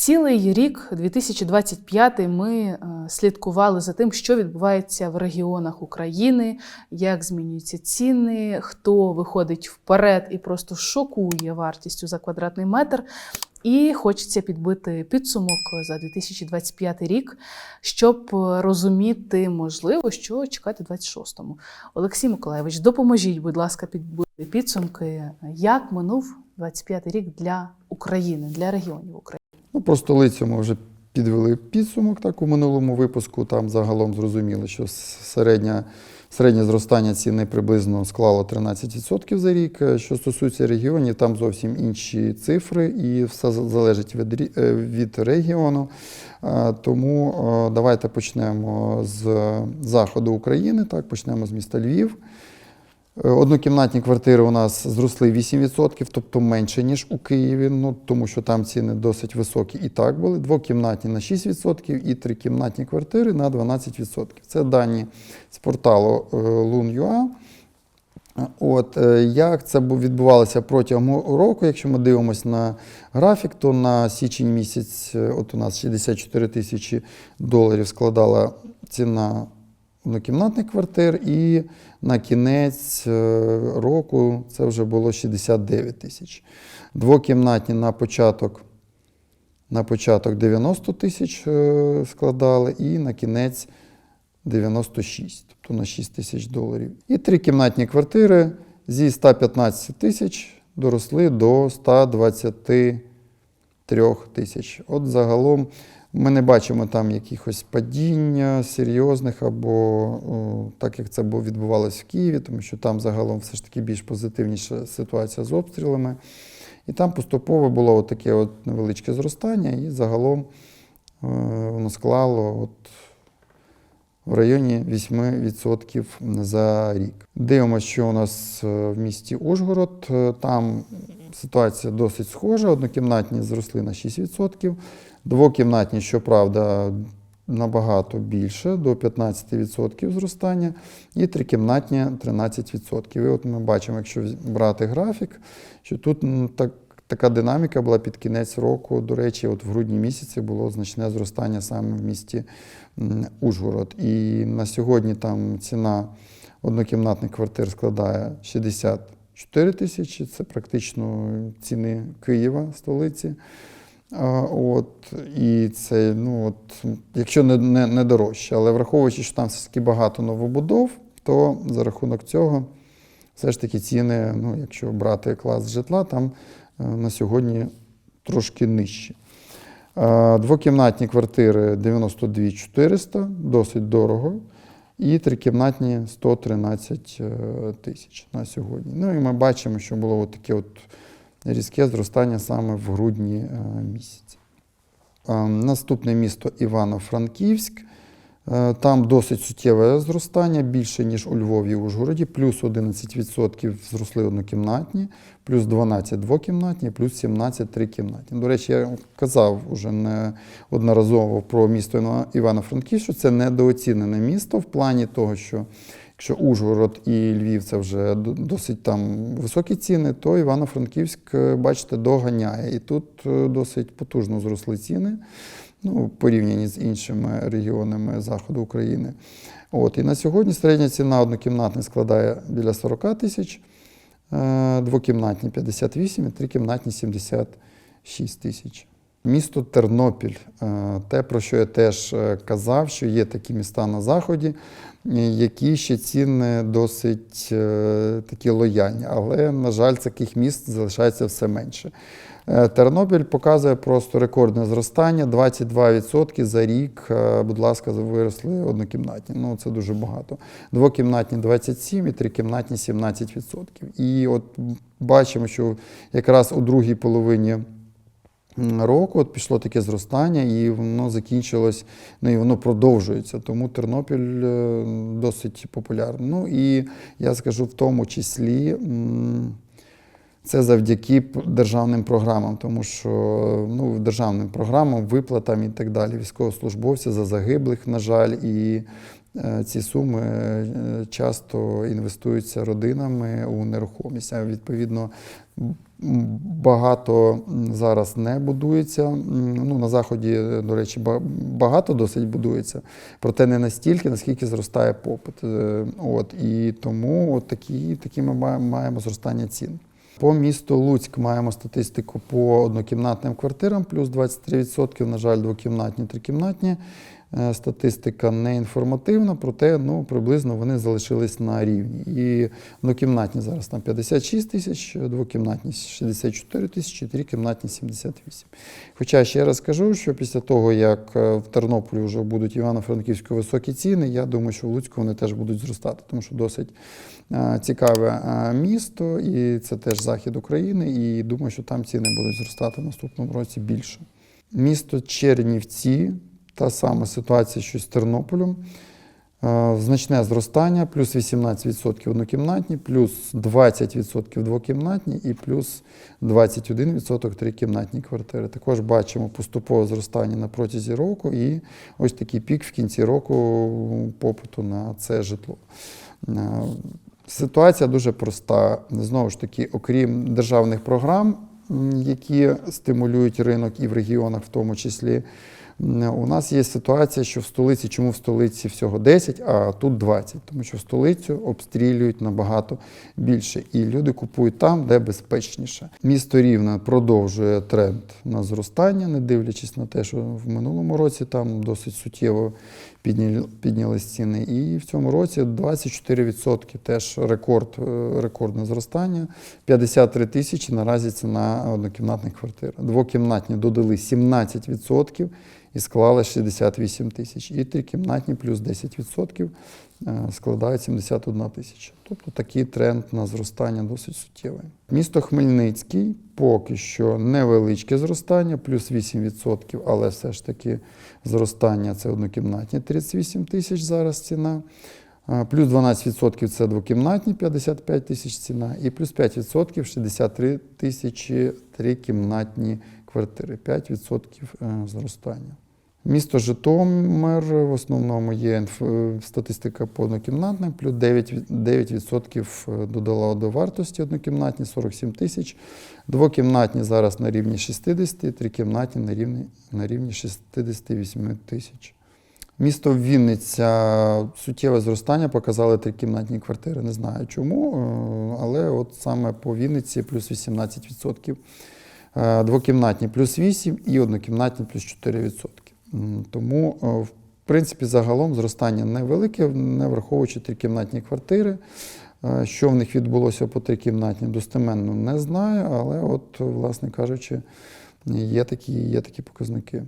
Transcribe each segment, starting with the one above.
Цілий рік, 2025, ми е, слідкували за тим, що відбувається в регіонах України, як змінюються ціни, хто виходить вперед і просто шокує вартістю за квадратний метр. І хочеться підбити підсумок за 2025 рік, щоб розуміти, можливо, що чекати в 26-му. Олексій Миколаєвич, допоможіть, будь ласка, підбити підсумки, як минув 25 рік для України, для регіонів України. Ну, про столицю вже підвели підсумок так у минулому випуску. Там загалом зрозуміло, що середня, середнє зростання ціни приблизно склало 13% за рік. Е, Що стосується регіонів, там зовсім інші цифри, і все залежить від, е, від регіону. Е, Тому давайте почнемо з заходу України. Так, почнемо з міста Львів. Е, Однокімнатні квартири у нас зросли 8%, тобто менше, ніж у Києві, ну, тому що там ціни досить високі і так були. Двокімнатні на 6% і трикімнатні квартири на 12%. Це дані з порталу е, Lun.ua. От, е, як це відбувалося протягом року, якщо ми дивимося на графік, то на січень місяць е, от у нас 64 тисячі доларів складала ціна однокімнатних квартир, і на кінець е, року це вже було 69 тисяч. Двокімнатні на початок, на початок 90 тисяч е, складали, і на кінець 96, тобто на 6 тисяч доларів. І трикімнатні квартири зі 115 тисяч доросли до 123 тисяч. От загалом ми не бачимо там якихось падіння серйозних або так як це відбувалося в Києві, тому що там загалом все ж таки більш позитивніша ситуація з обстрілами. І там поступово було от таке от невеличке зростання, і загалом е, воно склало от в районі 8% за рік. Дивимося, що у нас е, в місті Ужгород. Е, Там ситуація досить схожа. Однокімнатні зросли на 6%, двокімнатні, щоправда, набагато більше, до 15% зростання, і трикімнатні 13%. І от ми бачимо, якщо брати графік, що тут так, така динаміка була під кінець року. До речі, от в грудні місяці було значне зростання саме в місті Ужгород. І на сьогодні там ціна однокімнатних квартир складає 64 тисячі, це практично ціни Києва, столиці. От, і це, ну, от, якщо не, не, не дорожче, але враховуючи, що там все таки багато новобудов, то за рахунок цього все ж таки ціни, ну, якщо брати клас житла, там е, на сьогодні трошки нижчі. Двокімнатні квартири 92 400, досить дорого. І трикімнатні 113 е, тисяч на сьогодні. Ну і ми бачимо, що було от таке от різке зростання саме в грудні е, місяці. Е, Наступне місто Івано-Франківськ. Е, Там досить суттєве зростання, більше, ніж у Львові і Ужгороді, плюс 11% зросли однокімнатні, плюс 12 двокімнатні, плюс 17 трикімнатні. До речі, я казав уже неодноразово про місто Івано-Франківськ, що це недооцінене місто в плані того, що якщо Ужгород і Львів це вже досить там високі ціни, то Івано-Франківськ, е, бачите, доганяє. І тут е, досить потужно зросли ціни ну, порівняні з іншими регіонами заходу України. От, і на сьогодні середня ціна однокімнатної складає біля 40 тисяч, е, двокімнатні 58 і трикімнатні 76 тисяч. Місто Тернопіль, е, те, про що я теж е, казав, що є такі міста на Заході, е, які ще ціни досить такі лояльні, але, на жаль, таких міст залишається все менше. Тернопіль показує просто рекордне зростання 22% за рік. Будь ласка, виросли однокімнатні. Ну це дуже багато. Двокімнатні 27 і трикімнатні 17%. І от бачимо, що якраз у другій половині. Року от пішло таке зростання, і воно закінчилось, ну і воно продовжується. Тому Тернопіль е, досить популярний. Ну і я скажу в тому числі. це завдяки державним програмам, тому що ну, державним програмам, виплатам і так далі, військовослужбовців за загиблих, на жаль, і е, ці суми е, часто інвестуються родинами у нерухомість. А відповідно багато зараз не будується. Ну, на заході, до речі, багато досить будується, проте не настільки, наскільки зростає попит. Е, От і тому от такі, такі ми маємо зростання цін. По місту Луцьк маємо статистику по однокімнатним квартирам, плюс 23%, на жаль, двокімнатні, трикімнатні. Е, Статистика не інформативна, проте ну, приблизно вони залишились на рівні. І однокімнатні зараз там 56 тисяч, двокімнатні 64 тисячі, трикімнатні 78. Хоча ще раз кажу, що після того, як е, в Тернополі вже будуть Івано-Франківську високі ціни, я думаю, що в Луцьку вони теж будуть зростати, тому що досить е, цікаве місто, і це теж захід України. І думаю, що там ціни будуть зростати в наступному році більше. Місто Чернівці, та сама ситуація, що з Тернополем. Е, Значне зростання, плюс 18% однокімнатні, плюс 20% двокімнатні і плюс 21% трикімнатні квартири. Також бачимо поступове зростання на протязі року і ось такий пік в кінці року попиту на це житло. Е, Ситуація дуже проста. Знову ж таки, окрім державних програм, які стимулюють ринок і в регіонах, в тому числі. М, У нас є ситуація, що в столиці, чому в столиці всього 10, а тут 20, тому що в столицю обстрілюють набагато більше, і люди купують там, де безпечніше. Місто Рівне продовжує тренд на зростання, не дивлячись на те, що в минулому році там досить суттєво підняли, піднялись ціни. І в цьому році 24% теж рекорд, е, рекордне зростання. 53 тисячі наразі ціна однокімнатних квартир. Двокімнатні додали 17% і склали 68 тисяч. І трикімнатні плюс 10% е, складають 71 тисяча. Тобто такий тренд на зростання досить суттєвий. Місто Хмельницький поки що невеличке зростання, плюс 8%, але все ж таки зростання це однокімнатні 38 тисяч зараз ціна. Плюс 12% це двокімнатні 55 тисяч ціна, і плюс 5% 63 тисячі трикімнатні квартири. 5% е, зростання. Місто Житомир в основному є е, статистика по однокімнатним, плюс 9%, 9% додала до вартості однокімнатні 47 тисяч. Двокімнатні зараз на рівні 60, трикімнатні на рівні, на рівні 68 тисяч. Місто Вінниця суттєве зростання показали трикімнатні квартири. Не знаю чому, е, але от саме по Вінниці плюс 18%. Е, Двокімнатні плюс 8 і однокімнатні плюс 4%. Тому, е, в принципі, загалом зростання невелике, не враховуючи трикімнатні квартири. Е, Що в них відбулося по трикімнатні, достеменно не знаю, але от, власне кажучи, є такі, є такі показники.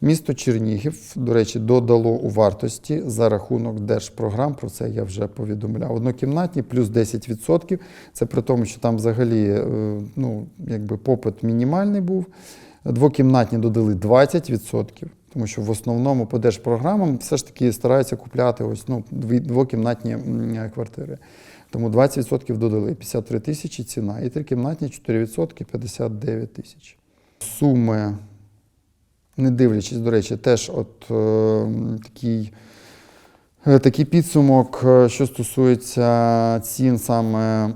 Місто Чернігів, до речі, додало у вартості за рахунок держпрограм. Про це я вже повідомляв. Однокімнатні плюс 10%. Це при тому, що там взагалі е, ну, якби попит мінімальний був. Двокімнатні додали 20%, тому що в основному по держпрограмам все ж таки стараються купляти ось ну, двокімнатні квартири. Тому 20% додали 53 тисячі ціна, і трикімнатні 4% 59 тисяч. Суми не дивлячись, до речі, теж от е, такий, такий підсумок, е, що стосується цін саме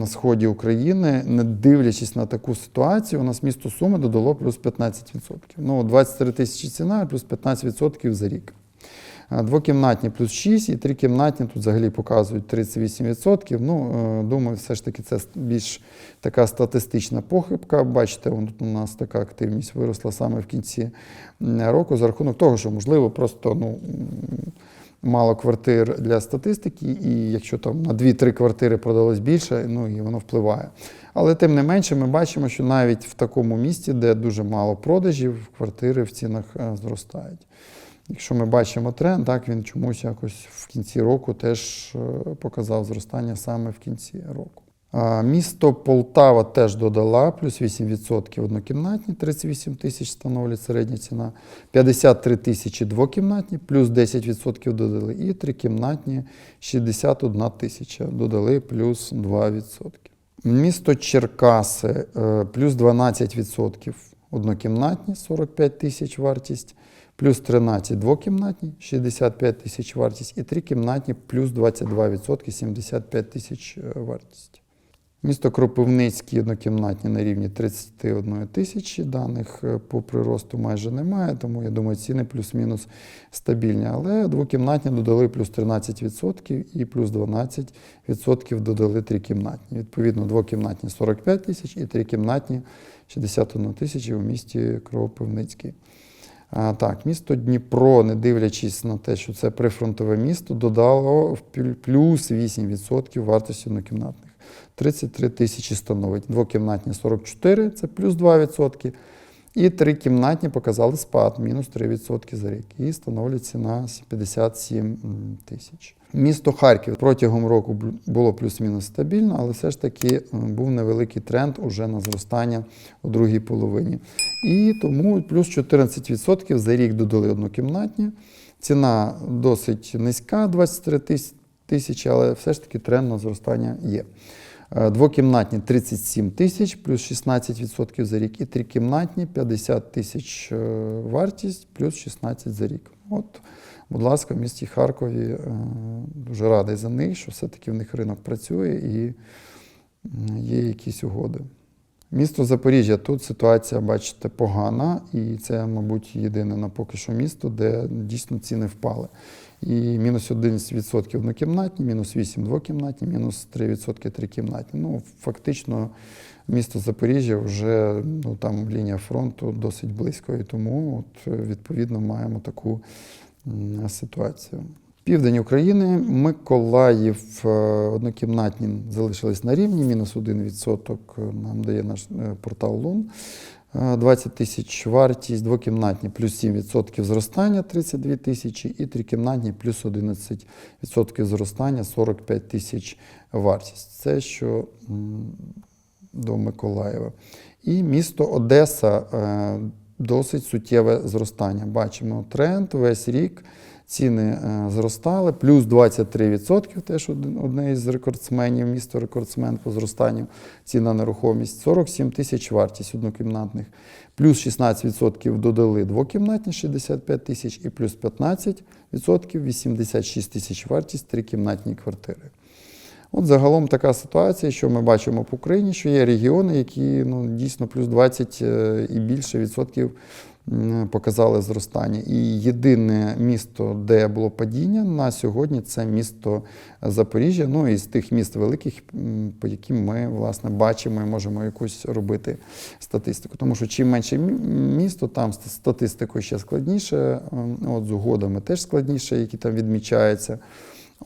на сході України, не дивлячись на таку ситуацію, у нас місто Суми додало плюс 15%. Ну, 23 тисячі ціна, плюс 15% за рік. Двокімнатні плюс 6 і трикімнатні тут взагалі показують 38%. Ну, е, думаю, все ж таки це більш така статистична похибка. Бачите, у нас така активність виросла саме в кінці року за рахунок того, що можливо просто ну. Мало квартир для статистики, і якщо там на 2-3 квартири продалось більше, ну і воно впливає. Але тим не менше, ми бачимо, що навіть в такому місті, де дуже мало продажів, квартири в цінах е, зростають. Якщо ми бачимо тренд, так він чомусь якось в кінці року теж е, показав зростання саме в кінці року. Місто Полтава теж додала плюс 8% однокімнатні, 38 тисяч становлять середня ціна, 53 тисячі двокімнатні, плюс 10% додали, і трикімнатні 61 тисяча додали плюс 2%. Місто Черкаси е, плюс 12% однокімнатні, 45 тисяч вартість, плюс 13 двокімнатні, 65 тисяч вартість, і трикімнатні плюс 22%, 75 тисяч е, вартість. Місто Кропивницький однокімнатні на рівні 31 тисячі. Даних е, по приросту майже немає, тому я думаю, ціни плюс-мінус стабільні. Але двокімнатні додали плюс 13% і плюс 12% додали трикімнатні. Відповідно, двокімнатні 45 тисяч і трикімнатні 61 тисячі у місті Кропивницький. А, так, місто Дніпро, не дивлячись на те, що це прифронтове місто, додало плюс 8% вартості однокімнатних. 33 тисячі становить. Двокімнатні 44, це плюс 2%. І трикімнатні показали спад, мінус 3% за рік. І становлять ціна 57 тисяч. Місто Харків протягом року було плюс-мінус стабільно, але все ж таки був невеликий тренд уже на зростання у другій половині. І тому плюс 14% за рік додали однокімнатні. Ціна досить низька, 23 тисячі, але все ж таки тренд на зростання є. Е, Двокімнатні 37 тисяч, плюс 16% за рік, і трикімнатні 50 тисяч е, вартість, плюс 16 за рік. От, будь ласка, в місті Харкові е, дуже радий за них, що все-таки в них ринок працює і є якісь угоди. Місто Запоріжжя, тут ситуація, бачите, погана, і це, мабуть, єдине на поки що місто, де дійсно ціни впали. І мінус 11% однокімнатні, мінус 8% двокімнатні, мінус 3% трикімнатні. Ну, фактично, місто Запоріжжя вже ну, там лінія фронту досить близько, і тому от, відповідно маємо таку ситуацію. Південь України, Миколаїв, е, однокімнатні залишились на рівні, мінус 1% нам дає наш е, портал Лун. Е, 20 тисяч вартість, двокімнатні плюс 7% зростання 32 тисячі, і трикімнатні плюс 11% зростання 45 тисяч вартість. Це що до Миколаєва. І місто Одеса е, досить суттєве зростання. Бачимо тренд весь рік. Ціни е, зростали, плюс 23%, теж одне із рекордсменів, місто рекордсмен по зростанню цін на нерухомість, 47 тисяч вартість однокімнатних, плюс 16% додали двокімнатні 65 тисяч і плюс 15% 86 тисяч вартість трикімнатні квартири. От загалом така ситуація, що ми бачимо по Україні, що є регіони, які ну, дійсно плюс 20 е, і більше відсотків показали зростання. І єдине місто, де було падіння на сьогодні, це місто Запоріжжя. Ну і з тих міст великих, по яким ми власне бачимо і можемо якусь робити статистику. Тому що чим менше місто, там з статистикою ще складніше. От з угодами теж складніше, які там відмічаються.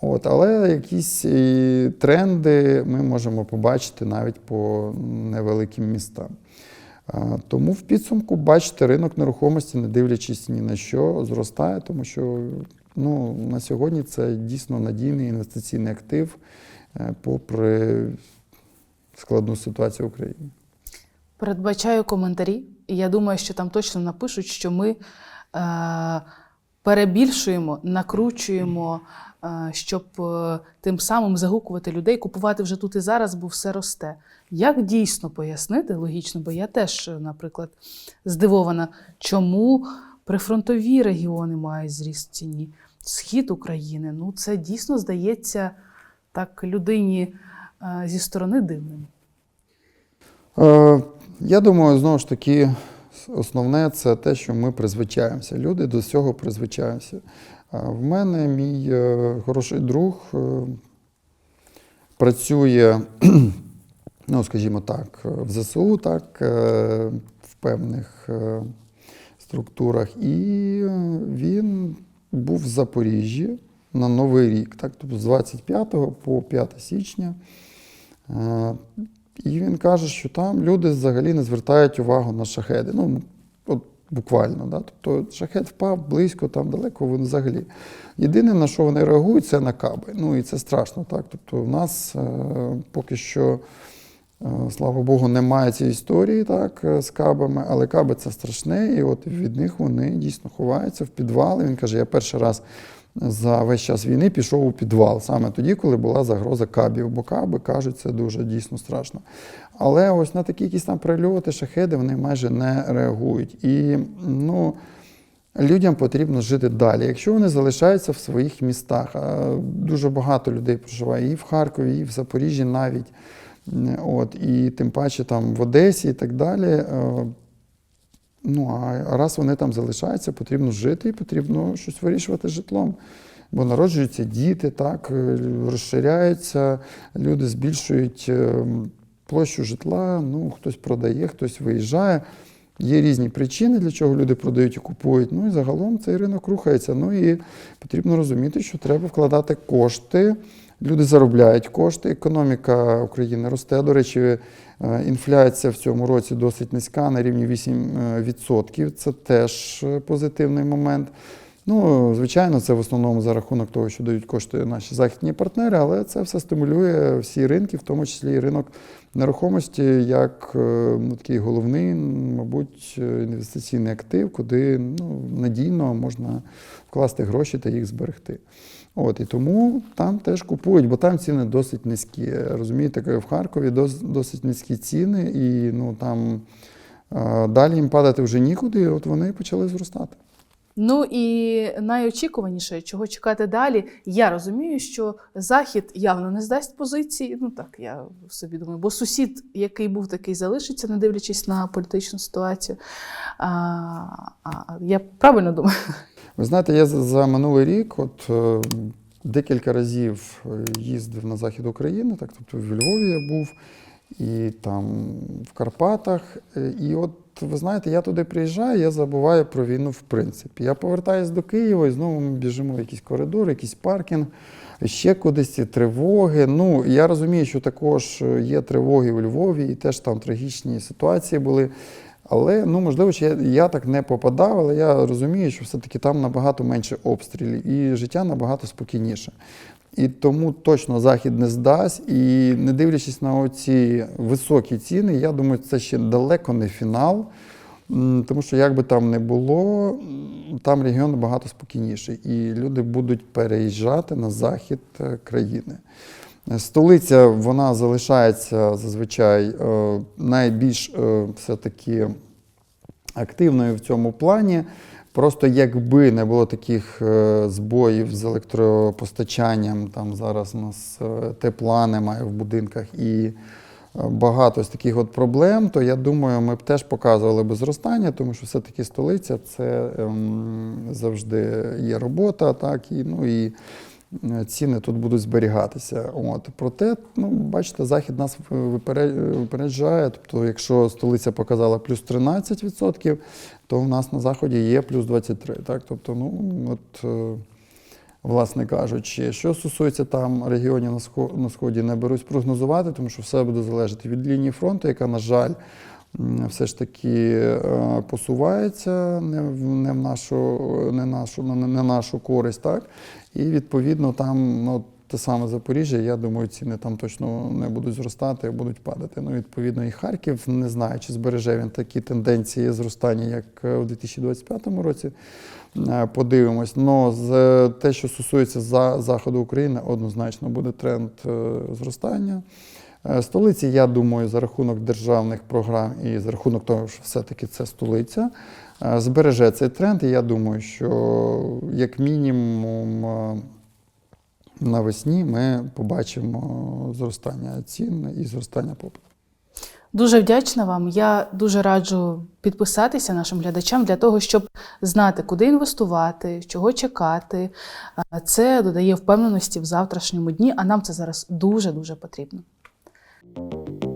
От, але якісь тренди ми можемо побачити навіть по невеликим містам. Тому в підсумку, бачите, ринок нерухомості, не дивлячись ні на що, зростає, тому що ну, на сьогодні це дійсно надійний інвестиційний актив, е, попри складну ситуацію в Україні. Передбачаю коментарі, і я думаю, що там точно напишуть, що ми е, перебільшуємо, накручуємо, щоб е, тим самим загукувати людей, купувати вже тут і зараз, бо все росте. Як дійсно пояснити логічно, бо я теж, е, наприклад, здивована, чому прифронтові регіони мають зріст ціні, схід України. Ну, це дійсно здається так людині е, зі сторони дивним. Е, Я думаю, знову ж таки, основне це те, що ми призвичаємося. Люди до цього призвичаються. В мене мій е, хороший друг е, працює, ну, скажімо так, в ЗСУ, так, е, в певних е, структурах. І е, він був в Запоріжжі на Новий рік, так, тобто з 25 по 5 січня. Е, і він каже, що там люди взагалі не звертають увагу на шахеди. Ну, от буквально, да? тобто шахет впав близько, там далеко він взагалі. Єдине, на що вони реагують, це на каби. Ну і це страшно. так. Тобто, в нас е, поки що, е, слава Богу, немає цієї історії так, е, з кабами, але каби це страшне, і от від них вони дійсно ховаються в підвали. Він каже, я перший раз за весь час війни пішов у підвал, саме тоді, коли була загроза кабів, бо каби кажуть, це дуже дійсно страшно. Але ось на такі якісь там прильоти, шахеди вони майже не реагують. І ну, людям потрібно жити далі. Якщо вони залишаються в своїх містах, дуже багато людей проживає і в Харкові, і в Запоріжжі навіть, от, і тим паче там в Одесі і так далі. е, Ну, а раз вони там залишаються, потрібно жити і потрібно щось вирішувати житлом. Бо народжуються діти, так, е, розширяються, люди збільшують е, площу житла, ну, хтось продає, хтось виїжджає. Є різні причини, для чого люди продають і купують. Ну і загалом цей ринок рухається. Ну і потрібно розуміти, що треба вкладати кошти. Люди заробляють кошти, економіка України росте. До речі, е, інфляція в цьому році досить низька, на рівні 8%. Це теж е, позитивний момент. Ну, звичайно, це в основному за рахунок того, що дають кошти наші західні партнери, але це все стимулює всі ринки, в тому числі і ринок нерухомості, як е, ну, такий головний, мабуть, інвестиційний актив, куди ну, надійно можна вкласти гроші та їх зберегти. От, і тому там теж купують, бо там ціни досить низькі. Розумієте, в Харкові дос- досить низькі ціни, і ну, там далі їм падати вже нікуди, от вони почали зростати. Ну і найочікуваніше, чого чекати далі. Я розумію, що Захід явно не здасть позиції. Ну так, я собі думаю, бо сусід, який був такий, залишиться, не дивлячись на політичну ситуацію. А, а я правильно думаю? Ви знаєте, я за, минулий рік от, е, декілька разів е, їздив на захід України, так, тобто в Львові я був, і там в Карпатах. Е, І от ви знаєте, я туди приїжджаю, я забуваю про війну в принципі. Я повертаюся до Києва і знову ми біжимо в якийсь коридор, якийсь паркінг, ще кудись ці тривоги. Ну, я розумію, що також е, є тривоги у Львові, і теж там трагічні ситуації були. Але ну можливо, що я, я так не попадав, але я розумію, що все-таки там набагато менше обстрілів і життя набагато спокійніше. І тому точно захід не здасть. І не дивлячись на оці високі ціни, я думаю, це ще далеко не фінал. Тому що як би там не було, там регіон набагато спокійніший, і люди будуть переїжджати на захід е, країни. Е, Столиця вона залишається зазвичай е, найбільш все-таки активною в цьому плані. Просто якби не було таких е, збоїв з електропостачанням, там зараз у нас е, тепла немає в будинках і е, багато з таких от проблем, то я думаю, ми б теж показували би зростання, тому що все-таки столиця це ем, завжди є робота, так, і, ну, і ціни тут будуть зберігатися. От. Проте, ну, бачите, Захід нас випереджає. Тобто, якщо столиця показала плюс 13%, то в нас на Заході є плюс 23%. Так? Тобто, ну, от, е, власне кажучи, що стосується там регіонів на Сході, не берусь прогнозувати, тому що все буде залежати від лінії фронту, яка, на жаль, все ж таки е, посувається не в, не в нашу, не нашу, не нашу користь. Так? І відповідно там ну, те саме Запоріжжя, я думаю, ціни там точно не будуть зростати, а будуть падати. Ну, відповідно, і Харків не знаю, чи збереже він такі тенденції зростання, як е, у 2025 році. Е, Подивимось. Но з те, що стосується за заходу України, однозначно буде тренд зростання. Е, Столиці, я думаю, за рахунок державних програм і за рахунок того, що все-таки це столиця, е, збереже цей тренд. І я думаю, що як мінімум е, навесні ми побачимо зростання цін і зростання попиту. Дуже вдячна вам. Я дуже раджу підписатися нашим глядачам для того, щоб знати, куди інвестувати, чого чекати. Це додає впевненості в завтрашньому дні, а нам це зараз дуже дуже потрібно. you